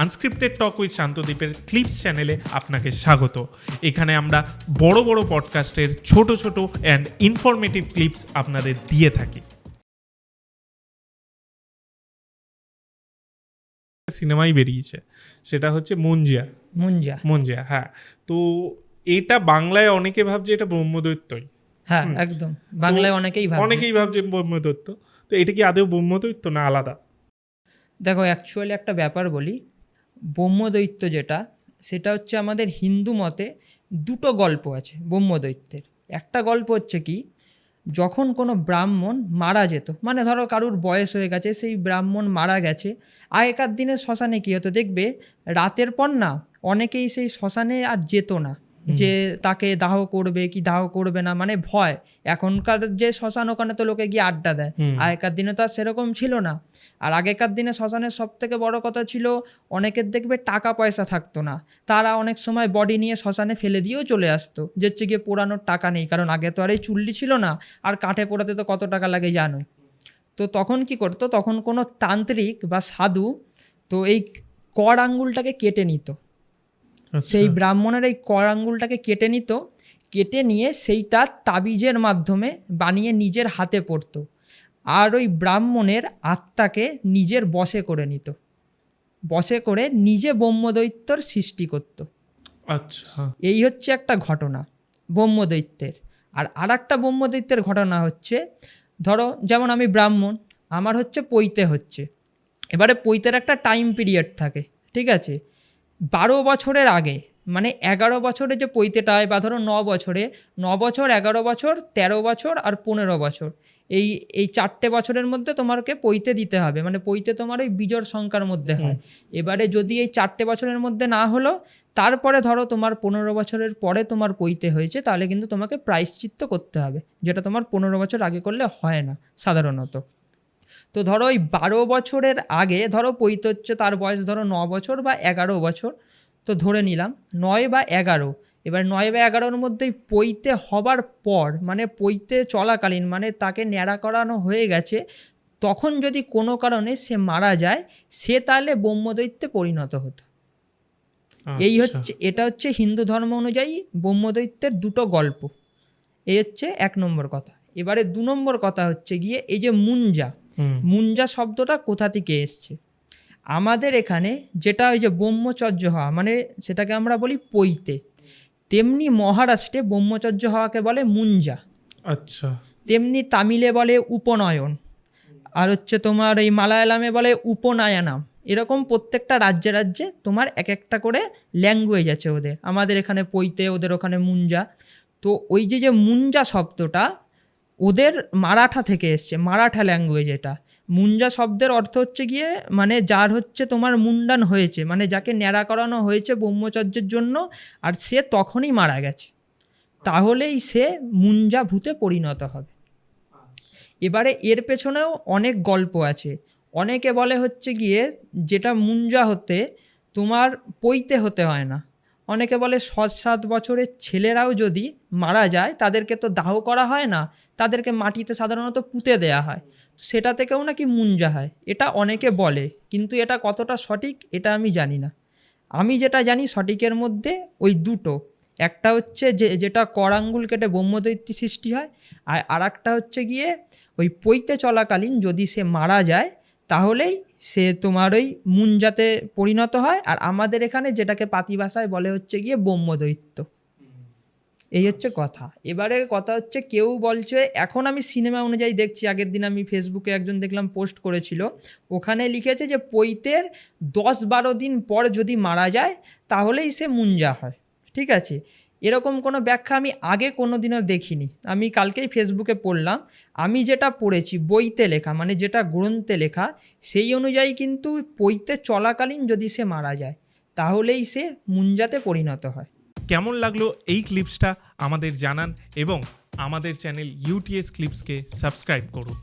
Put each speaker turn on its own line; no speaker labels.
Unscripted talk with শান্তদ্বীপের clips চ্যানেলে আপনাকে স্বাগত। এখানে আমরা বড় বড় পডকাস্টের ছোট ছোট অ্যান্ড ইনফরমেটিভ ক্লিপস আপনাদের দিয়ে থাকি। সিনেমাই বেরিয়েছে সেটা হচ্ছে মুঞ্জিয়া।
মুঞ্জা
মুঞ্জিয়া হ্যাঁ। তো এটা বাংলায় অনেকে ভাবছে এটা ব্রহ্মদৈত্যই।
হ্যাঁ একদম। বাংলায় অনেকেই ভাবে
অনেকেই ভাবছে ব্রহ্মদৈত্য। তো এটা কি আদৌ ব্রহ্মদৈত্য না আলাদা?
দেখো অ্যাকচুয়ালি একটা ব্যাপার বলি। ব্রহ্মদৈত্য যেটা, সেটা হচ্ছে আমাদের হিন্দু মতে দুটো গল্প আছে ব্রহ্মদৈত্যের। একটা গল্প হচ্ছে কি, যখন কোনো ব্রাহ্মণ মারা যেত মানে ধরো কারুর বয়স হয়ে গেছে, সেই ব্রাহ্মণ মারা গেছে, আগেকার দিনে শ্মশানে কী হতো, দেখবে রাতের পর না, অনেকেই সেই শ্মশানে আর যেত না। যে তাকে দাহ করবে কি দাহ করবে না মানে ভয়। এখনকার যে শ্মশান ওখানে তো লোকে গিয়ে আড্ডা দেয়। আগেকার দিনে তো আর সেরকম ছিল না। আর আগেকার দিনে শ্মশানের সব থেকে বড় কথা ছিল অনেকের দেখবে টাকা পয়সা থাকতো না। তারা অনেক সময় বডি নিয়ে শ্মশানে ফেলে দিয়েও চলে আসতো। যে হচ্ছে গিয়ে পোড়ানোর টাকা নেই কারণ আগে তো আর এই চুল্লি ছিল না। আর কাঠে পোড়াতে তো কত টাকা লাগে জানোই। তো তখন কি করতো তখন কোনো তান্ত্রিক বা সাধু তো এই কর আঙ্গুলটাকে কেটে নিত। সেই ব্রাহ্মণের এই কর আঙ্গুলটাকে কেটে নিত কেটে নিয়ে সেইটা তাবিজের মাধ্যমে বানিয়ে নিজের হাতে পড়তো। আর ওই ব্রাহ্মণের আত্মাকে নিজের বশে করে নিত। বশে করে নিজে ব্রহ্মদৈত্যর সৃষ্টি করত।
আচ্ছা।
এই হচ্ছে একটা ঘটনা ব্রহ্মদৈত্যের। আর আর একটা ব্রহ্মদৈত্যের ঘটনা হচ্ছে ধরো যেমন আমি ব্রাহ্মণ আমার হচ্ছে পৈতে হচ্ছে। এবারে পৈতের একটা টাইম পিরিয়ড থাকে ঠিক আছে? বারো বছরের আগে মানে এগারো বছরে যে পৈতেটা হয় বা ধরো ন বছরে ন বছর এগারো বছর তেরো বছর আর পনেরো বছর এই এই চারটে বছরের মধ্যে তোমাকে পৈতে দিতে হবে মানে পৈতে তোমার ওই বিজোড় সংখ্যার মধ্যে হয়। এবারে যদি এই চারটে বছরের মধ্যে না হলো তারপরে ধরো তোমার পনেরো বছরের পরে তোমার পৈতে হয়েছে তাহলে কিন্তু তোমাকে প্রায়শ্চিত্ত করতে হবে যেটা তোমার পনেরো বছর আগে করলে হয় না সাধারণত। তো ধরো ওই বারো বছরের আগে ধরো পৈতে হচ্ছে তার বয়স ধরো ন বছর বা এগারো বছর তো ধরে নিলাম নয় বা এগারো। এবার নয় বা এগারোর মধ্যেই পৈতে হবার পর মানে পৈতে চলাকালীন মানে তাকে ন্যাড়া করানো হয়ে গেছে তখন যদি কোনো কারণে সে মারা যায় সে তাহলে ব্রহ্মদৈত্যে পরিণত হতো। এই
আচ্ছা।
হচ্ছে এটা হচ্ছে হিন্দু ধর্ম অনুযায়ী ব্রহ্মদৈত্যের দুটো গল্প। এই হচ্ছে এক নম্বর কথা। এবারে দু নম্বর কথা হচ্ছে গিয়ে এই যে মুঞ্জা মুঞ্জা শব্দটা কোথা থেকে এসছে? আমাদের এখানে যেটা ওই যে ব্রহ্মচর্য হওয়া মানে সেটাকে আমরা বলি পৈতে। তেমনি মহারাষ্ট্রে ব্রহ্মচর্য হওয়াকে বলে মুঞ্জা।
আচ্ছা।
তেমনি তামিলে বলে উপনয়ন। আর হচ্ছে তোমার এই মালায়ালামে বলে উপনয়নাম। এরকম প্রত্যেকটা রাজ্যে রাজ্যে তোমার এক একটা করে ল্যাঙ্গুয়েজ আছে ওদের। আমাদের এখানে পৈতে ওদের ওখানে মুঞ্জা। তো ওই যে যে মুঞ্জা শব্দটা ওদের মারাঠা থেকে এসছে, মারাঠা ল্যাঙ্গুয়েজ এটা। মুঞ্জা শব্দের অর্থ হচ্ছে গিয়ে মানে যার হচ্ছে তোমার মুন্ডান হয়েছে মানে যাকে ন্যাড়া করানো হয়েছে ব্রহ্মচর্যের জন্য, আর সে তখনই মারা গেছে। তাহলেই সে মুঞ্জা ভূতে পরিণত হবে। এবারে এর পেছনেও অনেক গল্প আছে। অনেকে বলে হচ্ছে গিয়ে, যেটা মুঞ্জা হতে তোমার পৈতে হতে হয় না। অনেকে বলে সাত সাত বছরের ছেলেরাও যদি মারা যায়, তাদেরকে তো দাহ করা হয় না, তাদেরকে মাটিতে সাধারণত পুঁতে দেয়া হয়। সেটা থেকেও নাকি মুঞ্জা হয়, এটা অনেকে বলে, কিন্তু এটা কতটা সঠিক এটা আমি জানি না। আমি যেটা জানি সঠিকের মধ্যে ওই দুটো, একটা হচ্ছে যে, যেটা করাঙ্গুল কেটে ব্রহ্মদৈত্যী সৃষ্টি হয়, আর আর একটা হচ্ছে গিয়ে ওই পৈতে চলাকালীন যদি সে মারা যায়, তাহলেই সে তোমার ওই মুঞ্জাতে পরিণত হয় আর আমাদের এখানে যেটাকে পাতি ভাষায় বলে হচ্ছে গিয়ে ব্রহ্মদৈত্য। এই হচ্ছে কথা। এবারে কথা হচ্ছে কেউ বলছে এখন আমি সিনেমা অনুযায়ী দেখছি আগের দিন আমি ফেসবুকে একজন দেখলাম পোস্ট করেছিল ওখানে লিখেছে যে পৈতের দশ বারো দিন পর যদি মারা যায় তাহলেই সে মুঞ্জা হয়। ঠিক আছে? এরকম কোনো ব্যাখ্যা আমি আগে কোনো দিনও দেখিনি। আমি কালকেই ফেসবুকে পড়লাম, আমি যেটা পড়েছি বইতে লেখা মানে যেটা গ্রন্থে লেখা, সেই অনুযায়ী কিন্তু পৈতে চলাকালীন যদি সে মারা যায়, তাহলেই সে মুঞ্জাতে পরিণত হয়।
কেমন লাগল এই ক্লিপসটা আমাদের জানান এবং আমাদের চ্যানেল ইউটিএস ক্লিপসকে সাবস্ক্রাইব করুন।